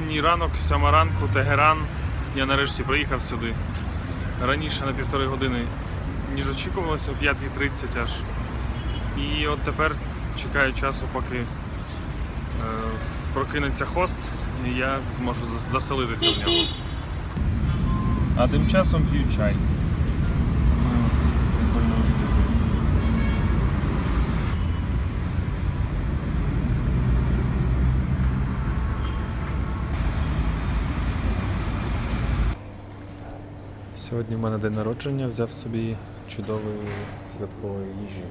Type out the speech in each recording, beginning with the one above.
Ранній ранок, сьома ранку, Тегеран. Я нарешті приїхав сюди. Раніше на півтори години, ніж очікувалося, о 5.30 аж. І от тепер чекаю часу, поки е, прокинеться хост, і я зможу заселитися в нього. А тим часом п'ю чай. Сьогодні в мене день народження, взяв собі чудової святкової їжі,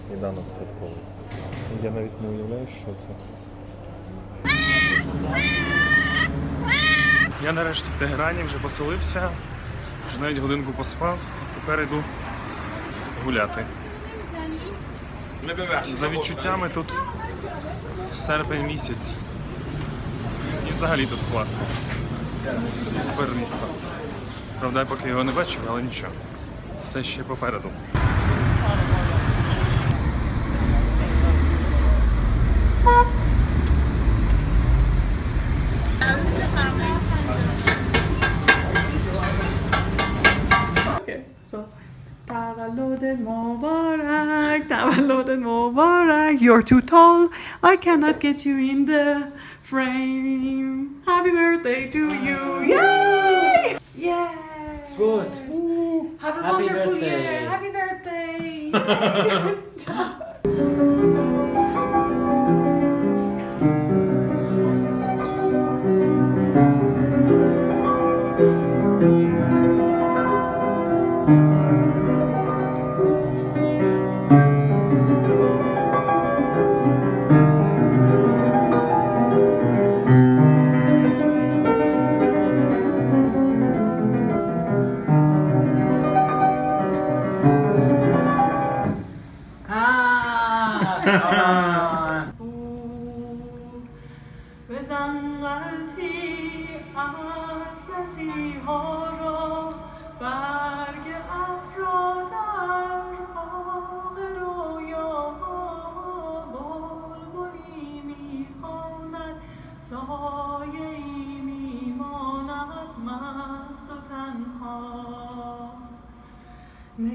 сніданок святковий. Я навіть не уявляю, що це. Я нарешті в Тегерані вже поселився, вже навіть годинку поспав, тепер йду гуляти. За відчуттями тут серпень місяць. І взагалі тут класно. Супер місто. Правда, я поки його не бачив, але нічого. Все ще попереду. Okay, so Tavalloden Mubarak, Tavalloden Mubarak, you're too tall, I cannot get you in the frame. Happy birthday to you, yay! Yay! Good. Have a Happy wonderful birthday. year. Happy birthday.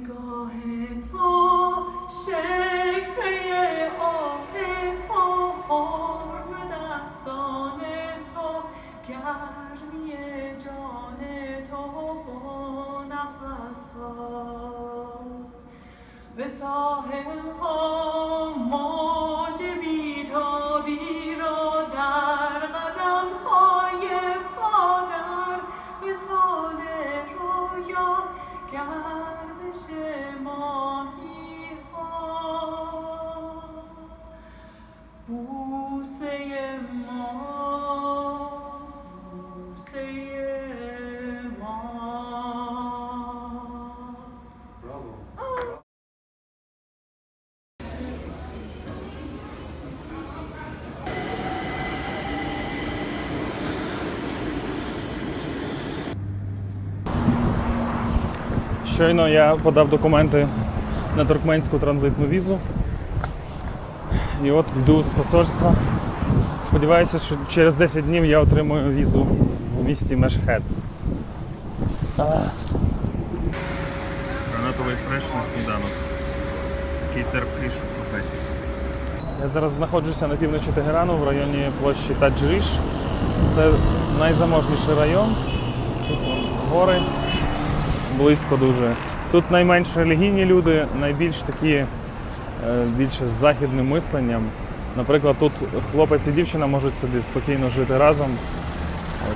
نگاه تو شکفه آه تو حرم دستان تو گرمی جان تو با نفس به ساحل ها Щойно я подав документи на туркменську транзитну візу. І от йду з посольства. Сподіваюся, що через 10 днів я отримую візу в місті Мешхед. Гранатовий фреш на сніданок. Такий терпкий, що капець. Я зараз знаходжуся на півночі Тегерану в районі площі Таджріш. Це найзаможніший район. Тут гори близько дуже. Тут найменш релігійні люди, найбільш такі е, більше з західним мисленням. Наприклад, тут хлопець і дівчина можуть собі спокійно жити разом.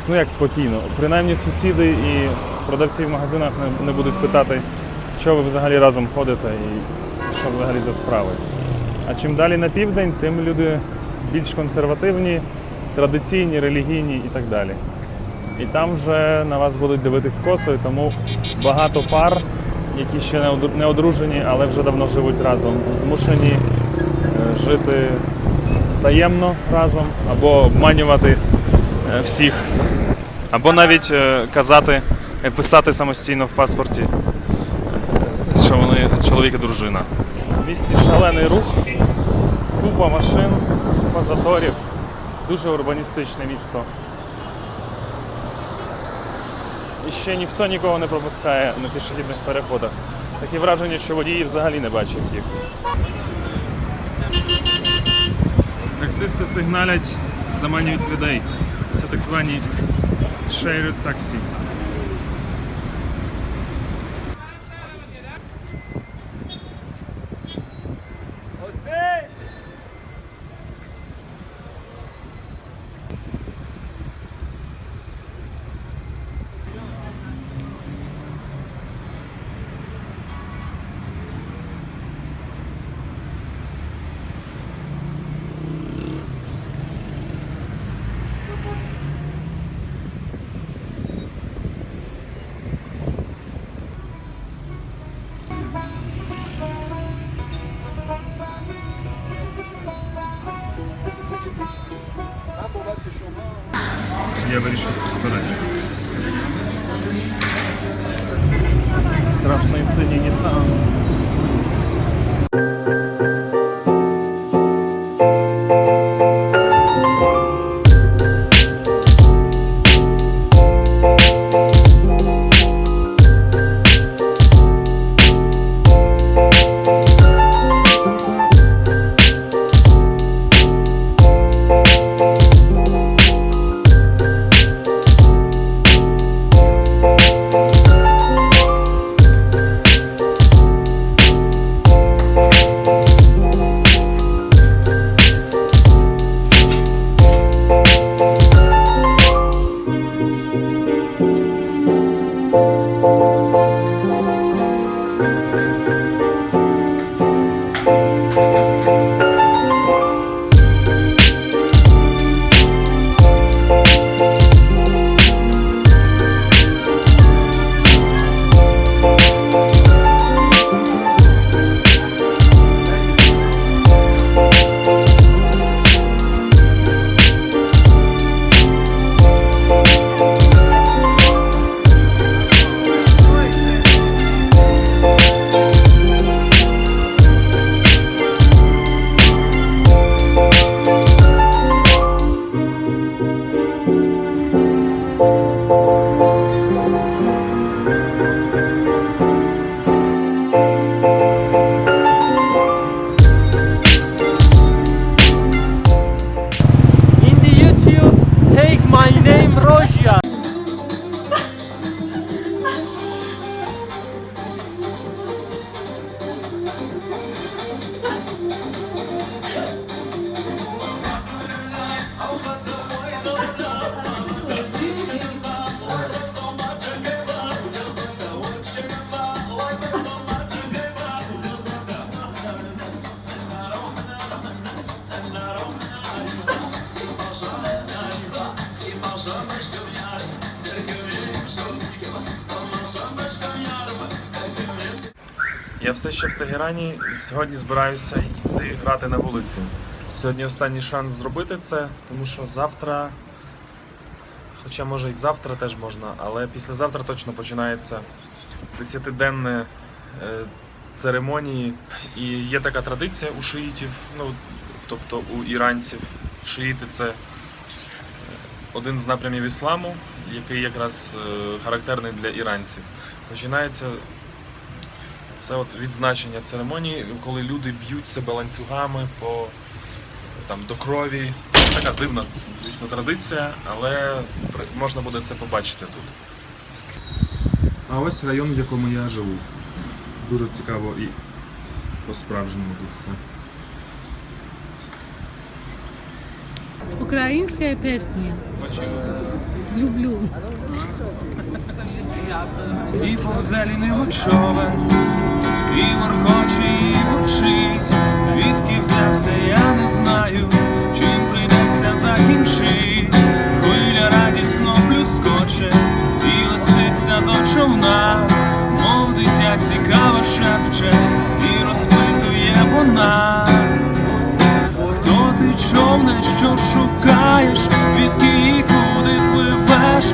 Ну як спокійно. Принаймні сусіди і продавці в магазинах не будуть питати, що ви взагалі разом ходите і що взагалі за справи. А чим далі на південь, тим люди більш консервативні, традиційні, релігійні і так далі. І там вже на вас будуть дивитись косою, тому багато пар, які ще не одружені, але вже давно живуть разом, змушені е, жити таємно разом або обманювати е, всіх, або навіть е, казати, писати самостійно в паспорті, що вони чоловік і дружина. В місті шалений рух, купа машин, купа дуже урбаністичне місто. І ще ніхто нікого не пропускає на пішохідних переходах. Таке враження, що водії взагалі не бачать їх. Таксисти сигналять, заманюють людей. Це так звані shared таксі. Я все ще в Тегерані. Сьогодні збираюся йти грати на вулиці. Сьогодні останній шанс зробити це, тому що завтра, хоча може і завтра теж можна, але післязавтра точно починається десятиденне е, церемонії. І є така традиція у шиїтів, ну тобто у іранців. Шиїти це е, один з напрямів ісламу, який якраз е, характерний для іранців. Починається це от відзначення церемонії, коли люди б'ють себе ланцюгами по там до крові. Така дивна, звісно, традиція, але можна буде це побачити тут. А ось район, в якому я живу. Дуже цікаво і по-справжньому тут все. Українська пісня. Люблю. І повзе лінивий човен, і воркоче, і мовчить. Відки взявся, я не знаю, чим прийдеться закінчить. Хвиля радісно плюскоче, і листиться до човна, мов дитя цікаво шепче, і розпитує вона. Хто ти човне, що шукаєш, відки і куди пливеш,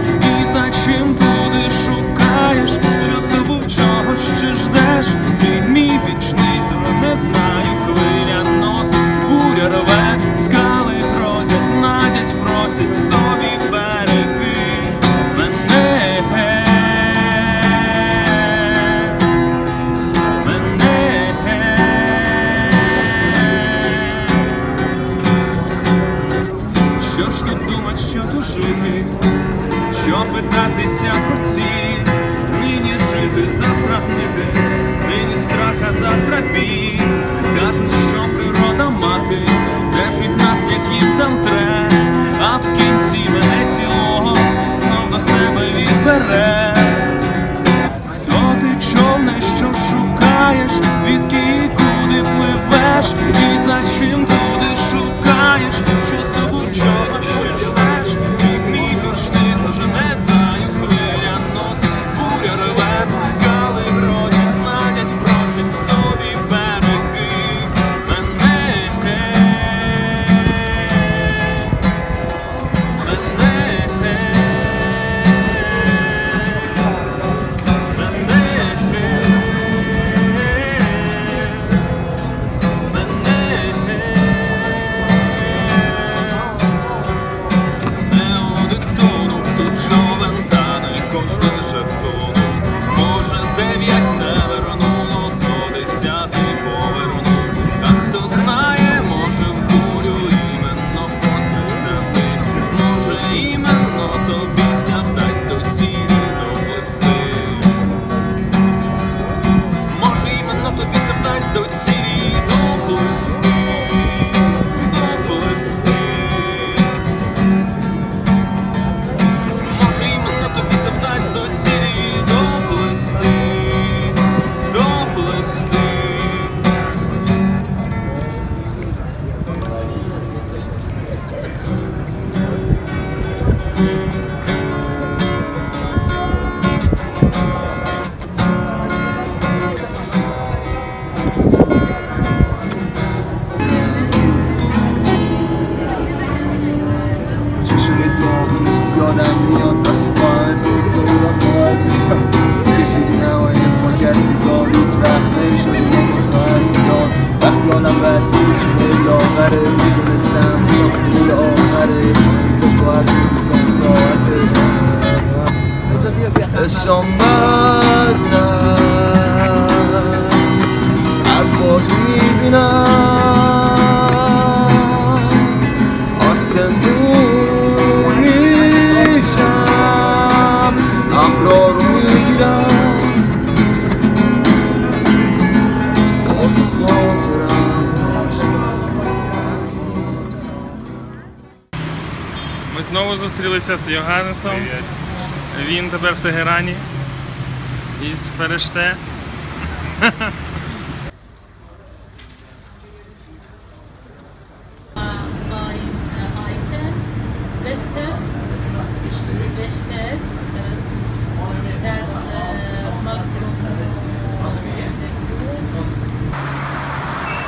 ah to بعد دوش لاغره می‌دونستم ساکول آخره. پانزش تو هر روزان ساعته شام بستم حرفات می‌بینم. знову зустрілися з Йоганнесом. Привет. Він тепер в Тегерані. Із Переште.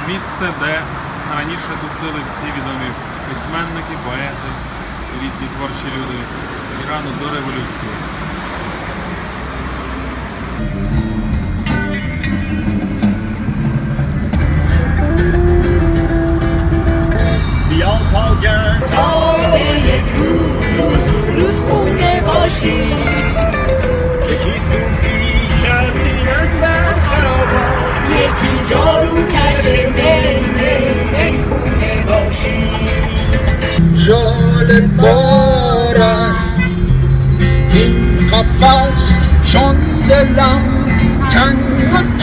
Місце, де раніше тусили всі відомі письменники, поети. різні творчі люди Ірану до революції. Yeki sufi şerrinden beraber Yeki canı دل بار این قفص چون دلم تنگ و